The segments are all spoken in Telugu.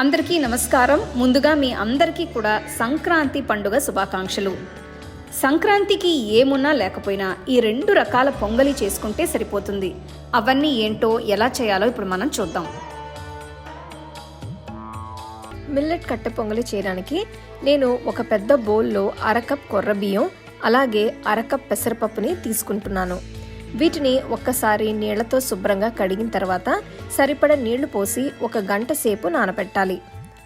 అందరికీ నమస్కారం. ముందుగా మీ అందరికీ కూడా సంక్రాంతి పండుగ శుభాకాంక్షలు. సంక్రాంతికి ఏమున్నా లేకపోయినా ఈ రెండు రకాల పొంగలి చేసుకుంటే సరిపోతుంది. అవన్నీ ఏంటో ఎలా చేయాలో ఇప్పుడు మనం చూద్దాం. మిల్లెట్ కట్టె పొంగలి చేయడానికి నేను ఒక పెద్ద బౌల్లో అరకప్ కొర్ర బియ్యం అలాగే అరకప్ పెసరపప్పుని తీసుకుంటున్నాను. వీటిని ఒక్కసారి నీళ్ళతో శుభ్రంగా కడిగిన తర్వాత సరిపడ నీళ్ళు పోసి ఒక గంట సేపు నానబెట్టాలి.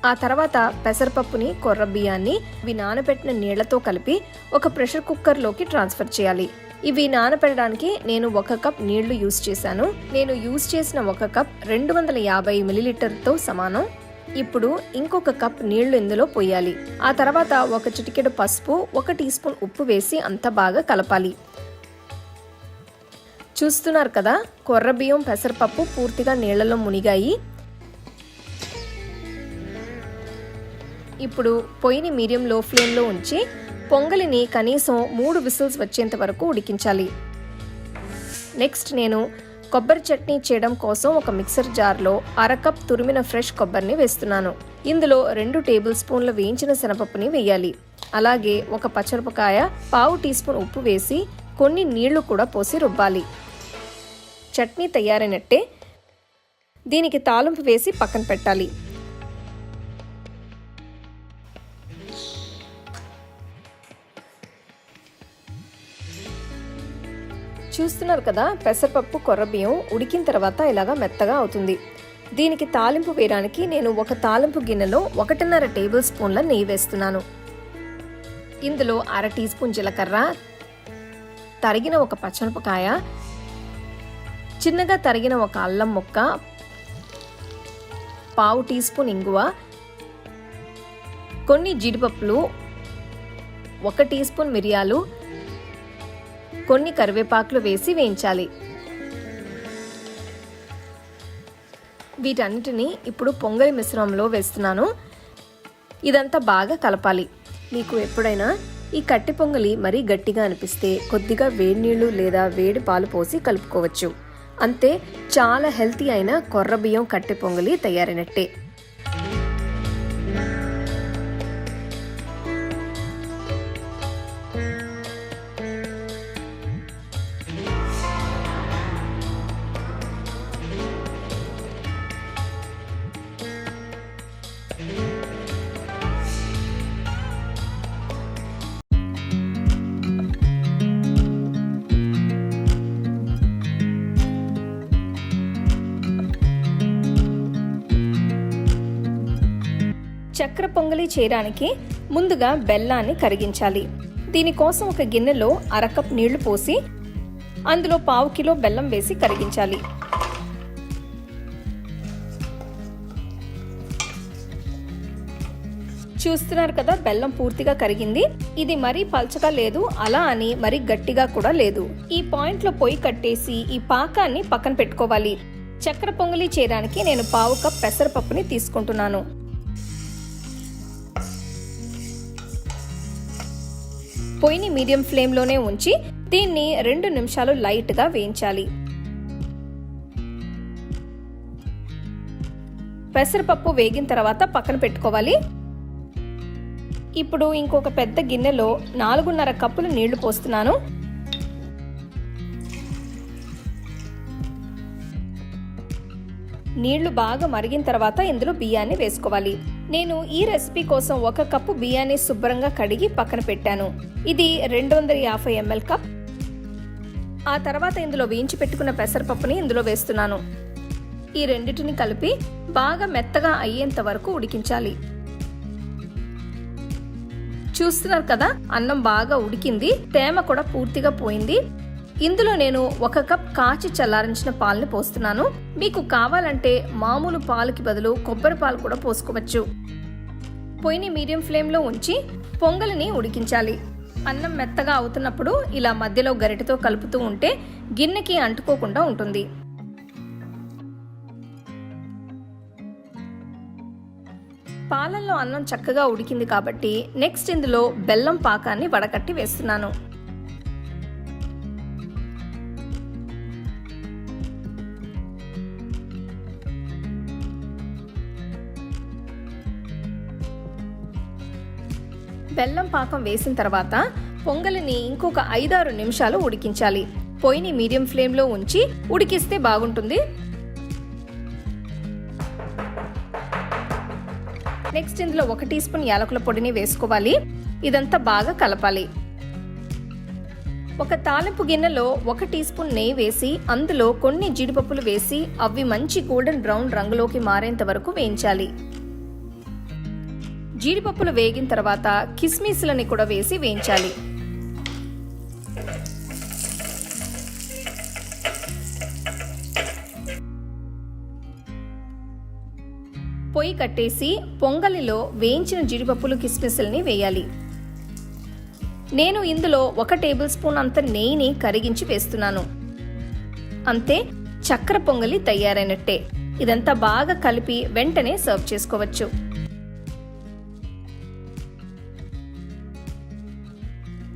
ఆ తర్వాత పెసరపప్పుని కొర్ర బియ్యాన్ని ఇవి నానబెట్టిన నీళ్ళతో కలిపి ఒక ప్రెషర్ కుక్కర్లోకి ట్రాన్స్ఫర్ చేయాలి. ఇవి నానబెట్టడానికి నేను ఒక కప్ నీళ్ళు యూజ్ చేశాను. నేను యూస్ చేసిన ఒక కప్ రెండు వందల యాభై మిలీలీటర్తో సమానం. ఇప్పుడు ఇంకొక కప్ నీళ్ళు ఇందులో పోయాలి. ఆ తర్వాత ఒక చిటికెడు పసుపు ఒక టీ స్పూన్ ఉప్పు వేసి అంతా బాగా కలపాలి. చూస్తున్నారు కదా? కొర్ర బియ్యం పెసరపప్పు పూర్తిగా నీళ్ళలో మునిగాయి. ఇప్పుడు పొయ్యిని మీడియం లో ఫ్లేమ్లో ఉంచి పొంగలిని కనీసం మూడు విసిల్స్ వచ్చేంత వరకు ఉడికించాలి. నెక్స్ట్ నేను కొబ్బరి చట్నీ చేయడం కోసం ఒక మిక్సర్ జార్లో అరకప్ తురిమిన ఫ్రెష్ కొబ్బరిని వేస్తున్నాను. ఇందులో రెండు టేబుల్ స్పూన్ల వేయించిన శనపప్పుని వేయాలి. అలాగే ఒక పచ్చిరపకాయ పావు టీ స్పూన్ ఉప్పు వేసి కొన్ని నీళ్ళు కూడా పోసి రుబ్బాలి. చట్నీ తయారైనట్టే దీనికి తాలింపు వేసి పక్కన పెట్టాలి. చూస్తున్నారు కదా పెసరపప్పు కొర్రబియ్యం ఉడికిన తర్వాత ఇలాగా మెత్తగా అవుతుంది. దీనికి తాలింపు వేయడానికి నేను ఒక తాలింపు గిన్నెలో ఒకటిన్నర టేబుల్ స్పూన్ల నెయ్యి వేస్తున్నాను. ఇందులో అర టీ స్పూన్ జీలకర్ర తరిగిన ఒక పచ్చమిరపకాయ చిన్నగా తరిగిన ఒక అల్లం ముక్క పావు టీ స్పూన్ ఇంగువ కొన్ని జీడిపప్పులు ఒక టీ స్పూన్ మిరియాలు కొన్ని కరివేపాకులు వేసి వేయించాలి. వీటన్నిటిని ఇప్పుడు పొంగలి మిశ్రమంలో వేస్తున్నాను. ఇదంతా బాగా కలపాలి. మీకు ఎప్పుడైనా ఈ కట్టి పొంగలి మరీ గట్టిగా అనిపిస్తే కొద్దిగా వేడి నీళ్ళు లేదా వేడి పాలు పోసి కలుపుకోవచ్చు. అంతే చాలా హెల్తీ అయిన కొర్ర బియ్యం కట్టె పొంగలి తయారైనట్టే. చక్కెర పొంగలి చేయడానికి ముందుగా బెల్లాన్ని కరిగించాలి. దీనికోసం ఒక గిన్నెలో అరకప్ నీళ్ళు పోసి అందులో పావు కిలో బెల్లం వేసి కరిగించాలి. చూస్తున్నారు కదా బెల్లం పూర్తిగా కరిగింది. ఇది మరీ పల్చగా లేదు అలా అని మరీ గట్టిగా కూడా లేదు. ఈ పాయింట్లో పొయ్యి కట్టేసి ఈ పాకాన్ని పక్కన పెట్టుకోవాలి. చక్కెర పొంగలి చేయడానికి నేను పావు కప్ పెసరపప్పుని తీసుకుంటున్నాను. పొయ్యిని మీడియం ఫ్లేమ్లోనే ఉంచి దీన్ని రెండు నిమిషాలు లైట్గా వేయించాలి. పెసరపప్పు వేగిన తర్వాత పక్కన పెట్టుకోవాలి. ఇప్పుడు ఇంకొక పెద్ద గిన్నెలో నాలుగున్నర కప్పులు నీళ్ళు పోస్తున్నాను. నీళ్ళు బాగా మరిగిన తర్వాత ఇందులో బియ్యాన్ని వేసుకోవాలి. నేను ఈ రెసిపీ కోసం ఒక కప్పు బియ్యాన్ని శుభ్రంగా కడిగి పక్కన పెట్టాను. ఇది రెండు వందల యాభై ఎంఎల్ కప్. ఆ తర్వాత ఇందులో వేయించి పెట్టుకున్న పెసరపప్పుని ఇందులో వేస్తున్నాను. ఈ రెండింటిని కలిపి బాగా మెత్తగా అయ్యేంత వరకు ఉడికించాలి. చూస్తున్నారు కదా? అన్నం బాగా ఉడికింది. తేమ కూడా పూర్తిగా పోయింది. ఇందులో నేను ఒక కప్ కాచి చల్లారించిన పాలను పోస్తున్నాను. మీకు కావాలంటే మామూలు పాలకి బదులు కొబ్బరి పాలు కూడా పోసుకోవచ్చు. పొయ్యిని మీడియం ఫ్లేమ్లో ఉంచి పొంగలిని ఉడికించాలి. అన్నం మెత్తగా అవుతున్నప్పుడు ఇలా మధ్యలో గరిటెతో కలుపుతూ ఉంటే గిన్నెకి అంటుకోకుండా ఉంటుంది. పాలల్లో అన్నం చక్కగా ఉడికింది కాబట్టి నెక్స్ట్ ఇందులో బెల్లం పాకాన్ని వడకట్టి వేస్తున్నాను. బెల్లం పాకం వేసిన తర్వాత పొంగలిని ఇంకొక ఐదారు నిమిషాలు ఉడికించాలి. పొయ్యిని మీడియం ఫ్లేమ్లో ఉంచి ఉడికిస్తే బాగుంటుంది. నెక్స్ట్ ఇందులో ఒక టీ స్పూన్ యాలకుల పొడిని వేసుకోవాలి. ఇదంతా బాగా కలపాలి. ఒక తాలింపు గిన్నెలో ఒక టీ స్పూన్ నెయ్యి వేసి అందులో కొన్ని జీడిపప్పులు వేసి అవి మంచి గోల్డెన్ బ్రౌన్ రంగులోకి మారేంత వరకు వేయించాలి. జీడిపప్పులు వేగిన తర్వాత కిస్మిస్లని కూడా వేసి వేయించాలి. పొయ్యి కట్టేసి పొంగలిలో వేయించిన జీడిపప్పులు కిస్మిస్లని వేయాలి. నేను ఇందులో ఒక టేబుల్ స్పూన్ అంత నెయ్యిని కరిగించి వేస్తున్నాను. అంతే చక్కెర పొంగలి తయారైనట్టే. ఇదంతా బాగా కలిపి వెంటనే సర్వ్ చేసుకోవచ్చు.